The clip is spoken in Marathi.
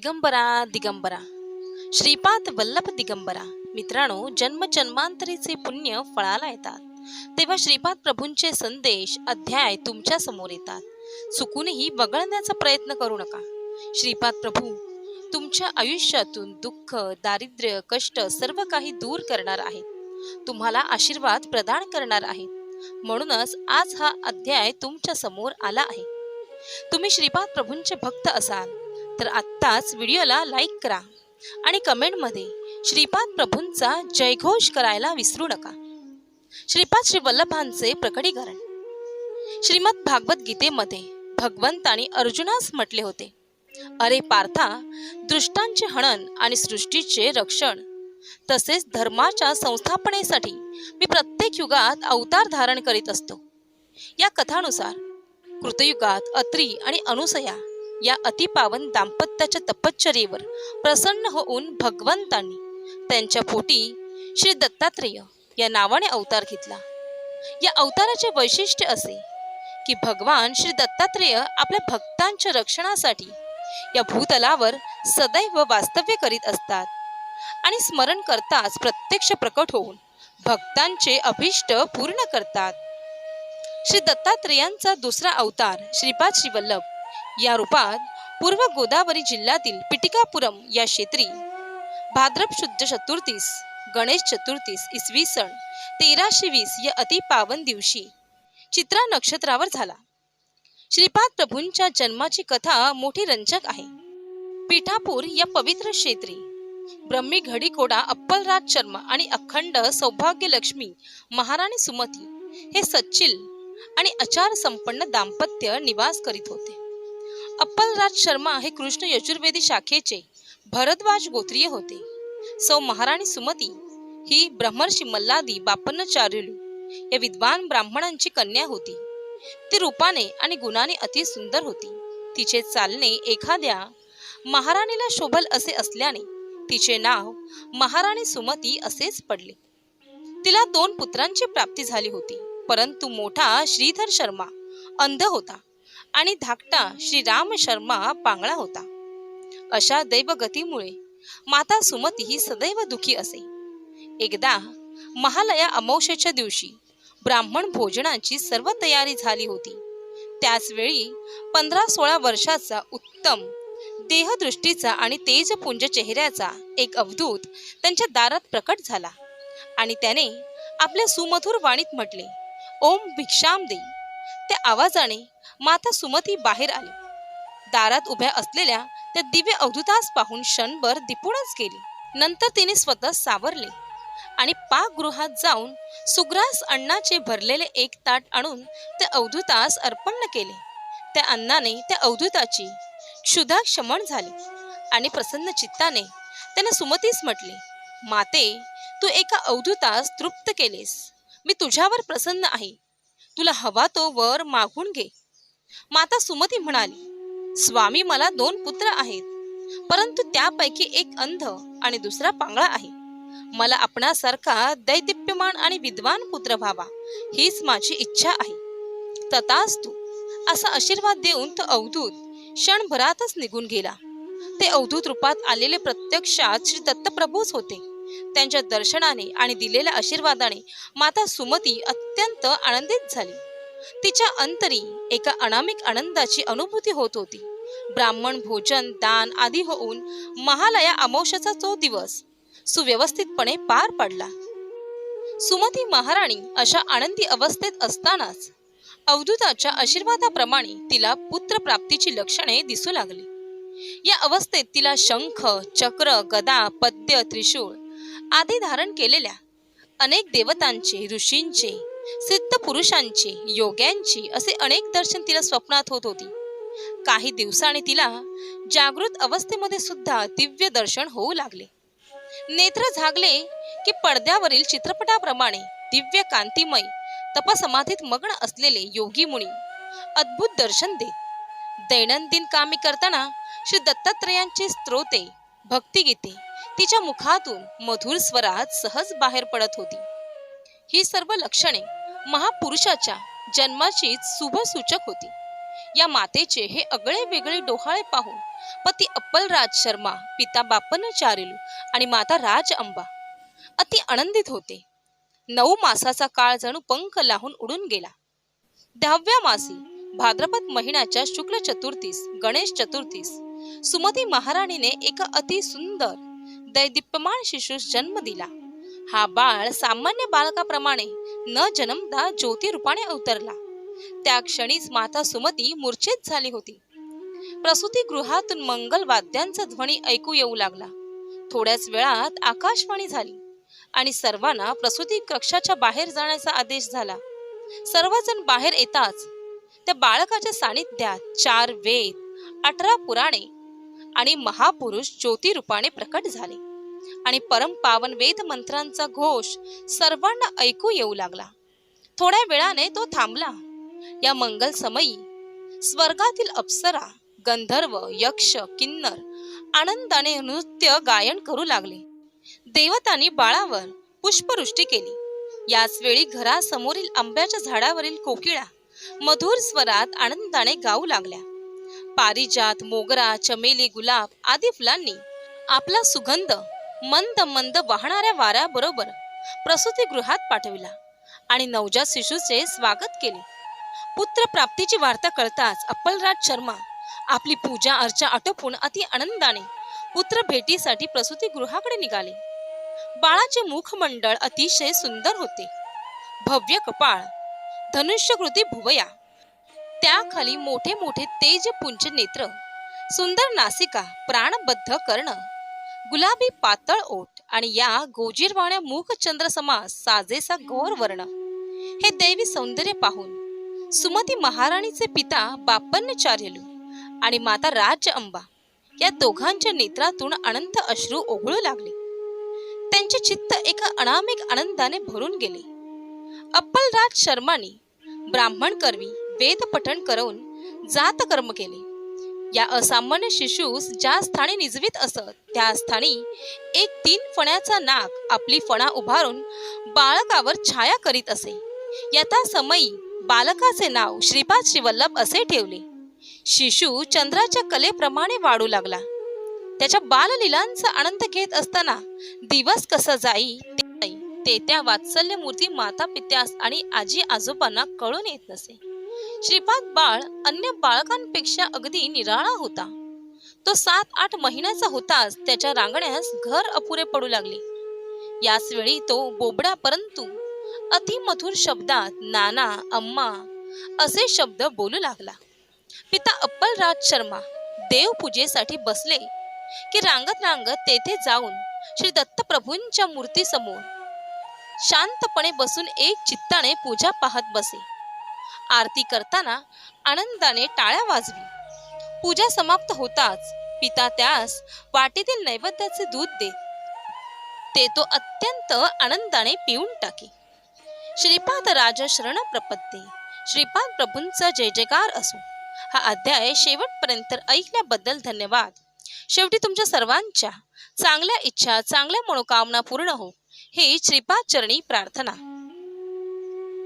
दिगंबरा दिगंबरा. श्रीपाद वल्लभ दिगंबरा. मित्रांनो जन्म जन्मांतरीचे पुण्य फळाला येतात. तेव्हा श्रीपाद प्रभूंचे संदेश अध्याय तुमच्यासमोर येतात. चुकूनही वगळण्याचा प्रयत्न करू नका. श्रीपाद प्रभू तुमच्या आयुष्यातून दुःख दारिद्र्य कष्ट सर्व काही दूर करणार आहेत. तुम्हाला आशीर्वाद प्रदान करणार आहेत. म्हणूनच आज हा अध्याय तुमच्यासमोर आला आहे. तुम्ही श्रीपाद प्रभूंचे भक्त असाल. तर आत्ताच व्हिडिओला लाईक करा आणि कमेंटमध्ये श्रीपाद प्रभूंचा जयघोष करायला विसरू नका. श्रीपाद श्री वल्लभांचे प्रकटीकरण. श्रीमद भागवत गीतेमध्ये भगवंतानी अर्जुनास म्हटले होते अरे पार्था दृष्टांचे हनन आणि सृष्टीचे रक्षण तसेच धर्माच्या संस्थापनेसाठी मी प्रत्येक युगात अवतार धारण करीत असतो. या कथानुसार कृतयुगात अत्री आणि अनुसया या अतिपावन दाम्पत्याच्या तपश्चर्येवर प्रसन्न होऊन भगवंतांनी त्यांच्या पोटी श्री दत्तात्रेय या नावाने अवतार घेतला. या अवताराचे वैशिष्ट्य असे की भगवान श्री दत्तात्रेय आपल्या भक्तांच्या रक्षणासाठी या भूतलावर सदैव वास्तव्य करीत असतात आणि स्मरण करताच प्रत्यक्ष प्रकट होऊन भक्तांचे अभिष्ट पूर्ण करतात. श्री दत्तात्रेयांचा दुसरा अवतार श्रीपाद श्रीवल्लभ या रूपात पूर्व गोदावरी जिल्ह्यातील पिटिकापुरम या क्षेत्री भाद्रप शुद्ध चतुर्थीस गणेश चतुर्थीस इसवी सन तेराशे वीस या अतिपावन दिवशी चित्रा नक्षत्रावर झाला. श्रीपाद प्रभूंच्या जन्माची कथा मोठी रंजक आहे. पिठापूर या पवित्र क्षेत्री ब्रह्मी घडीकोडा अप्पलराज शर्मा आणि अखंड सौभाग्य लक्ष्मी महाराणी सुमती हे सच्चिल आणि अचार संपन्न दाम्पत्य निवास करीत होते. अप्पलराज शर्मा हे कृष्ण यजुर्वेदी शाखेचे भरद्वाज गोत्रीय होते. सौ महाराणी सुमती ही ब्रह्मर्षी मल्लादी बापन्नचार्युलू या विद्वान ब्राह्मणांची कन्या होती. ती रूपाने आणि गुणाने अति सुंदर होती. तिचे चालणे एखाद्या महाराणीला शोभल असे असल्याने तिचे नाव महाराणी सुमती असेच पडले. तिला दोन पुत्रांची प्राप्ती झाली होती परंतु मोठा श्रीधर शर्मा अंध होता. आणि धाकटा श्रीराम शर्मा पांगळा होता. अशा दैवगतीमुळे माता सुमती ही सदैव दुखी असे. एकदा महालया अमावशेच्या दिवशी ब्राह्मण भोजनाची सर्व तयारी झाली होती. त्याचवेळी पंधरा सोळा वर्षाचा उत्तम देहदृष्टीचा आणि तेजपुंज चेहऱ्याचा एक अवधूत त्यांच्या दारात प्रकट झाला आणि त्याने आपल्या सुमधुर वाणीत म्हटले ओम भिक्षाम दे त्या आवाजाने माता सुमती बाहेर आली. दारात उभ्या असलेल्या त्या दिव्य अवधूतास पाहून क्षणभर दिपूनच गेली. नंतर तिने स्वतः सावरले आणि पाकगृहात जाऊन सुग्रास अन्नाचे भरलेले एक ताट आणून ते अवधूतास अर्पण केले. त्या अन्नाने त्या अवधूताची क्षुधा क्षमण झाली आणि प्रसन्न चित्ताने त्याने सुमतीस म्हटले माते तू एका अवधूतास तृप्त केलेस. मी तुझ्यावर प्रसन्न आहे. तुला हवा तो वर मागून घे. माता सुमती म्हणाली स्वामी मला दोन पुत्र आहेत परंतु त्यापैकी एक अंध आणि दुसरा पांगळा आहे. मला आपणासारखा दैदिप्यमान आणि विद्वान पुत्र व्हावा हीच माझी इच्छा आहे. तथाच तू असा आशीर्वाद देऊन तो अवधूत क्षणभरातच निघून गेला. ते अवधूत रूपात आलेले प्रत्यक्षात श्री दत्तप्रभूच होते. त्यांच्या दर्शनाने आणि दिलेल्या आशीर्वादाने माता सुमती अत्यंत आनंदित झाली. तिच्या अंतरी एका अनामिक आनंदाची अनुभूती होत होती. ब्राह्मण भोजन दान आदी होऊन महालया अमावस्याचा तो दिवस सुव्यवस्थितपणे पार पडला. सुमती महाराणी अशा आनंदी अवस्थेत असतानाच अवधूताच्या आशीर्वादाप्रमाणे तिला पुत्रप्राप्तीची लक्षणे दिसू लागली. या अवस्थेत तिला शंख चक्र गदा पद्य त्रिशूळ आदी धारण केलेल्या अनेक देवतांचे ऋषींचे सिद्ध पुरुषांची योग्यांची असे अनेक दर्शन तिला स्वप्नात होत होती. काही दिवसांनी तिला जागृत अवस्थेमध्ये सुद्धा दिव्य दर्शन होऊ लागले. नेत्र झागले की पडद्यावरील चित्रपटाप्रमाणे दिव्य कांतिमय तपसमाधीत मग्न असलेले योगी मुनी अद्भुत दर्शन देत. दैनंदिन कामे करताना श्री दत्तात्रयांची स्त्रोते भक्तिगीते तिच्या मुखातून मधुर स्वरात सहज बाहेर पडत होती. ही सर्व लक्षणे महापुरुषाच्या जन्माचीच शुभ सूचक होती. या मातेचे हे अगळे वेगळे डोहाळे पाहून पती अप्पलराज शर्मा पिता बापन चारिलू आणि माता राज अंबा अति आनंदित होते. नऊ मासाचा काळ जणू पंख लाहून उडून गेला. दहाव्या मासी भाद्रपद महिन्याच्या शुक्ल चतुर्थीस गणेश चतुर्थीस सुमती महाराणीने एका अति सुंदर दैदिप्यमान शिशूस जन्म दिला. हा बाळ सामान्य बालकाप्रमाणे न जन्मदा ज्योती रूपाने अवतरला. त्या क्षणीच माता सुमती मूर्छित झाली होती. प्रसूती गृहातून मंगल वाद्यांचा ध्वनी ऐकू येऊ लागला. थोड्याच वेळात आकाशवाणी झाली आणि सर्वांना प्रसूती कक्षाच्या बाहेर जाण्याचा आदेश झाला. सर्वजण बाहेर येताच त्या बाळकाच्या सानिध्यात चार वेद अठरा पुराणे आणि महापुरुष ज्योती रूपाने प्रकट झाले. आणि परमपावन वेद मंत्रांचा घोष सर्वांना ऐकू येऊ लागला. थोड्या वेळाने तो थांबला. या मंगल समयी स्वर्गातील अप्सरा गंधर्व यक्ष किन्नर आनंदाने नृत्य गायन करू लागले. देवतांनी बाळावर पुष्पवृष्टी केली. याच वेळी घरासमोरील आंब्याच्या झाडावरील कोकिळा मधुर स्वरात आनंदाने गाऊ लागल्या. पारिजात मोगरा चमेली गुलाब आदी फुलांनी आपला सुगंध मंद मंद वाहणाऱ्या वाऱ्याबरोबर प्रसूतीगृहात पाठविला आणि नवजात शिशूचे स्वागत केले. पुत्र प्राप्तीची वार्ता कळताच अप्पलराज शर्मा आपली पूजा अर्चा आटोपून अति आनंदाने पुत्र भेटीसाठी प्रसूतीगृहाकडे निघाले. बाळाचे मुखमंडळ अतिशय सुंदर होते. भव्य कपाळ धनुष्यकृती भुवया त्याखाली मोठे मोठे तेजपुंज नेत्र सुंदर नासिका प्राणबद्ध कर्ण गुलाबी पातळ ओठ आणि या गोजीरवाण्या मुख चंद्रसमा साजेसा गौर वर्ण. हे दैवी सौंदर्य पाहून सुमती महाराणीचे पिता बापन्नचार्यलू आणि माता राज अंबा या दोघांच्या नेत्रातून अनंत अश्रू ओघळू लागले. त्यांचे चित्त एका अनामिक आनंदाने भरून गेले. अप्पलराज शर्माने ब्राह्मण कर्वी वेद पठण करून जात कर्म केले. या असामान्य शिशूस ज्या स्थानी निजवीत असत त्या स्थानी एक तीन फण्याचा नाक आपली फणा उभारून बाळकावर छाया करीत असे. यथा समयी बालकाचे नाव श्रीपाद श्रीवल्लभ असे ठेवले. शिशू चंद्राच्या कलेप्रमाणे वाढू लागला. त्याच्या बाललीलांचा आनंद घेत असताना दिवस कसा जाई ते नाही. ते त्या वात्सल्य मूर्ती माता पित्यास आणि आजी आजोबांना कळून येत नसे. श्रीपाद बाळ अन्य बाळकांपेक्षा अगदी निराळा होता. तो सात आठ महिन्याचा होताच त्याच्या रांगण्यास घर अपुरे पडू लागले. याच वेळी तो बोबडा परंतु अतिमधुर शब्दात नाना अम्मा असे शब्द बोलू लागला. पिता अप्पलराज शर्मा देवपूजेसाठी बसले की रांगत रांगत तेथे जाऊन श्री दत्तप्रभूंच्या मूर्तीसमोर शांतपणे बसून एक चित्ताने पूजा पाहत बसे. आरती करताना आनंदाने टाळ्या वाजवी. पूजा समाप्त होताच पिता त्यास वाटेतील नैवेद्याचे दूध दे. ते तो अत्यंत आनंदाने पिऊन टाके. श्रीपाद राज शरण प्रपत्ते श्रीपाद प्रभूंचा जय जयकार असो. हा अध्याय शेवटपर्यंत ऐकल्याबद्दल धन्यवाद. शेवटी तुमच्या सर्वांच्या चांगल्या इच्छा चांगल्या मनोकामना पूर्ण हो. ही श्रीपाद चरणी प्रार्थना.